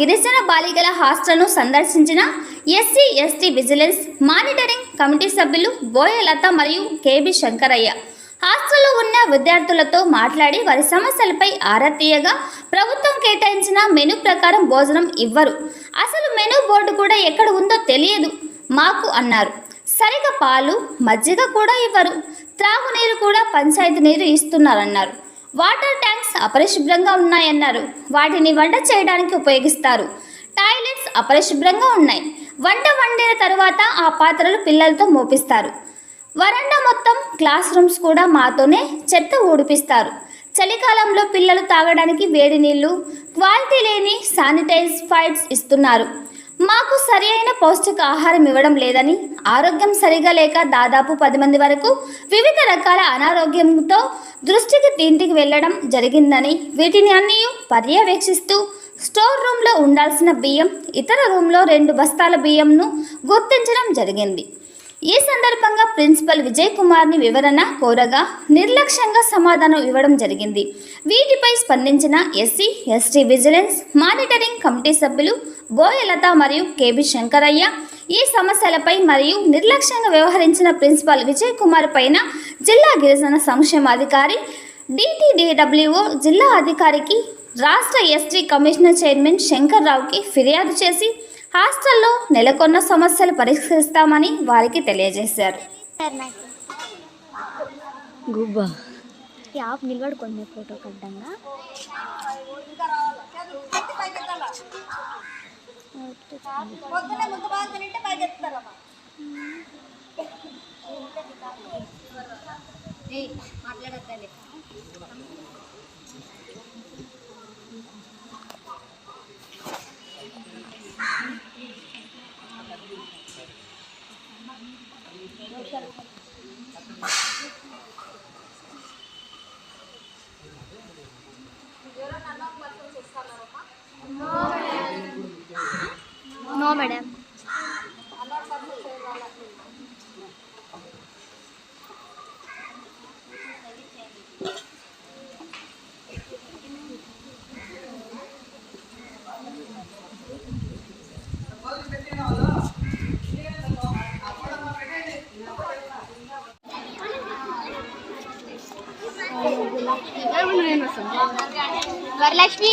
గిరిజన బాలికల హాస్టల్ను సందర్శించిన SC ST vigilance monitoring committee సభ్యులు బోయలత మరియు కేబి శంకరయ్య. హాస్టల్లో ఉన్న విద్యార్థులతో మాట్లాడి వారి సమస్యలపై ఆరా తీయగా ప్రభుత్వం కేటాయించిన మెనూ ప్రకారం భోజనం ఇవ్వరు. అసలు మెనూ బోర్డు కూడా ఎక్కడ ఉందో తెలియదు మాకు అన్నారు. సరిగా పాలు మజ్జిగ కూడా ఇవ్వరు. త్రాగునీరు కూడా పంచాయతీ నీరు ఇస్తున్నారన్నారు. వాటర్ ట్యాంక్స్ అపరిశుభ్రంగా ఉన్నాయన్నారు. వాటిని వంట చేయడానికి ఉపయోగిస్తారు. టాయిలెట్స్ అపరిశుభ్రంగా ఉన్నాయి. వంట వండిన తర్వాత ఆ పాత్రలు పిల్లలతో మోపిస్తారు. వరండా మొత్తం క్లాస్ రూమ్స్ కూడా మాతోనే చెత్త ఊడిపిస్తారు. చలికాలంలో పిల్లలు తాగడానికి వేడి నీళ్ళు క్వాలిటీ లేని శానిటైజ్ ఫైడ్స్ ఇస్తున్నారు. మాకు సరి అయిన పౌష్టిక ఆహారం ఇవ్వడం లేదని ఆరోగ్యం సరిగా లేక దాదాపు పది మంది వరకు వివిధ రకాల అనారోగ్యంతో దృష్టికి తింటికి వెళ్ళడం జరిగిందని వీటిని అన్నీ పర్యవేక్షిస్తూ స్టోర్ రూమ్లో ఉండాల్సిన బియ్యం ఇతర రూమ్లో రెండు బస్తాల బియ్యంను గుర్తించడం జరిగింది. ఈ సందర్భంగా ప్రిన్సిపల్ విజయ్ కుమార్ని వివరణ కోరగా నిర్లక్ష్యంగా సమాధానం ఇవ్వడం జరిగింది. వీటిపై స్పందించిన SC ST vigilance monitoring committee సభ్యులు బోయలత మరియు కేబి శంకరయ్య ఈ సమస్యలపై మరియు నిర్లక్ష్యంగా వ్యవహరించిన ప్రిన్సిపాల్ విజయ్ కుమార్ పైన జిల్లా గిరిజన సంక్షేమాధికారి డిటిడిడబ్ల్యూఓ జిల్లా అధికారికి రాష్ట్ర ఎస్టీ కమిషనర్ చైర్మన్ శంకర్ రావుకి ఫిర్యాదు చేసి హాస్టల్లో నెలకొన్న సమస్యలు పరిష్కరిస్తామని వారికి తెలియజేశారు. గుబ్బా. నిలబడుకోండి ఫోటో కడ్డంగా हो मैडम वरलक्ष्मी